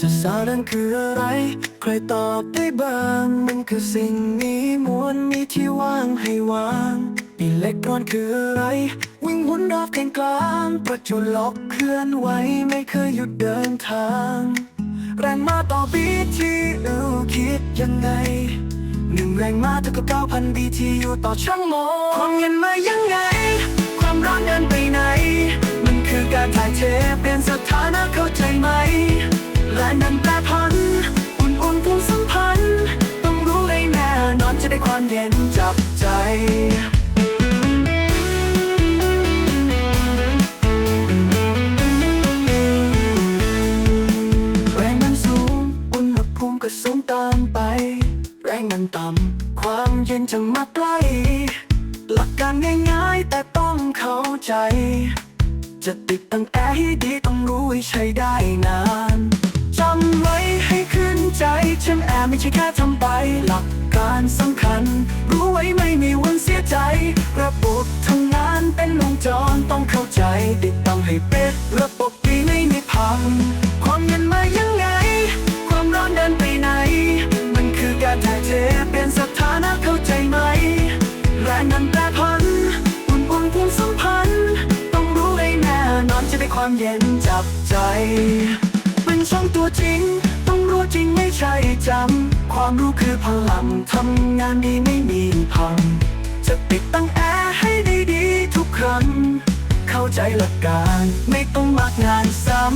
สสารนั้นคืออะไร ใครตอบได้บ้าง มันคือสิ่งมีมวลมีที่ว่างให้วางอิเล็กตรอนคืออะไร วิ่งวนรอบแกนกลางประจุล็อกเคลื่อนไหวไม่เคยหยุดเดินทาง แรงมาต่อบีทีอือคิดยังไงหนึ่งแรงมาเท่ากับเก้าพัน BTU ต่อชั่วโมงความเย็นมายังไง ความร้อนเดินไปไหน มันคือการถ่ายเทเปลี่ยนสถานะเข้าใจไหม นั้นแปรพัน อุ่นอุ่นๆภูมิสัมพันธ์ ต้องรู้เลยแน่นอนจะได้ความเย็นจับใจแรงมันสูงอุณหภูมิก็สูงตามไป แรงมันต่ำ ความเย็นจะมาใกล้ หลักการง่ายๆ แต่ต้องเข้าใจ จะติดตั้งแอร์ให้ดีต้องรู้ให้ใช้ได้นา ใจช่างแอร์ไม่ใช่แค่ทำไป หลักการสำคัญ รู้ไว้ไม่มีวันเสียใจ ระบบทำงานเป็นวงจรต้องเข้าใจ ติดตั้งให้เป็ดระบบดีไม่มีพัง ความเย็นมายังไง ความร้อนเดินไปไหน มันคือการถ่ายเทเปลี่ยนสถานะเข้าใจไหม แรงนั้นแปรพันอุ่นอุ่นภูมิสัมพันธ์ ต้องรู้ให้แน่นอนจะได้ความเย็นจับใจ ความรู้คือพลังทำงานดีไม่มีพัง จะติดตั้งแอร์ให้ได้ดีทุกครั้ง เข้าใจหลักการไม่ต้องมากงานซ้ำ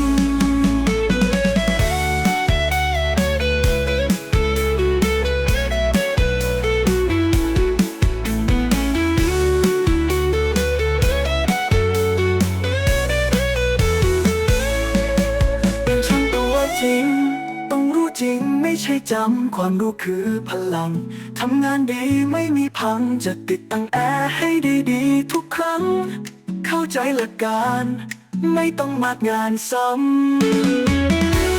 เป็นช่างตัวจริงต้องรู้จริง ใช่จำความรู้คือพลัง ทำงานดีไม่มีพัง จะติดตั้งแอร์ให้ดีๆ ทุกครั้ง เข้าใจหลักการ ไม่ต้องมากงานซ้ำ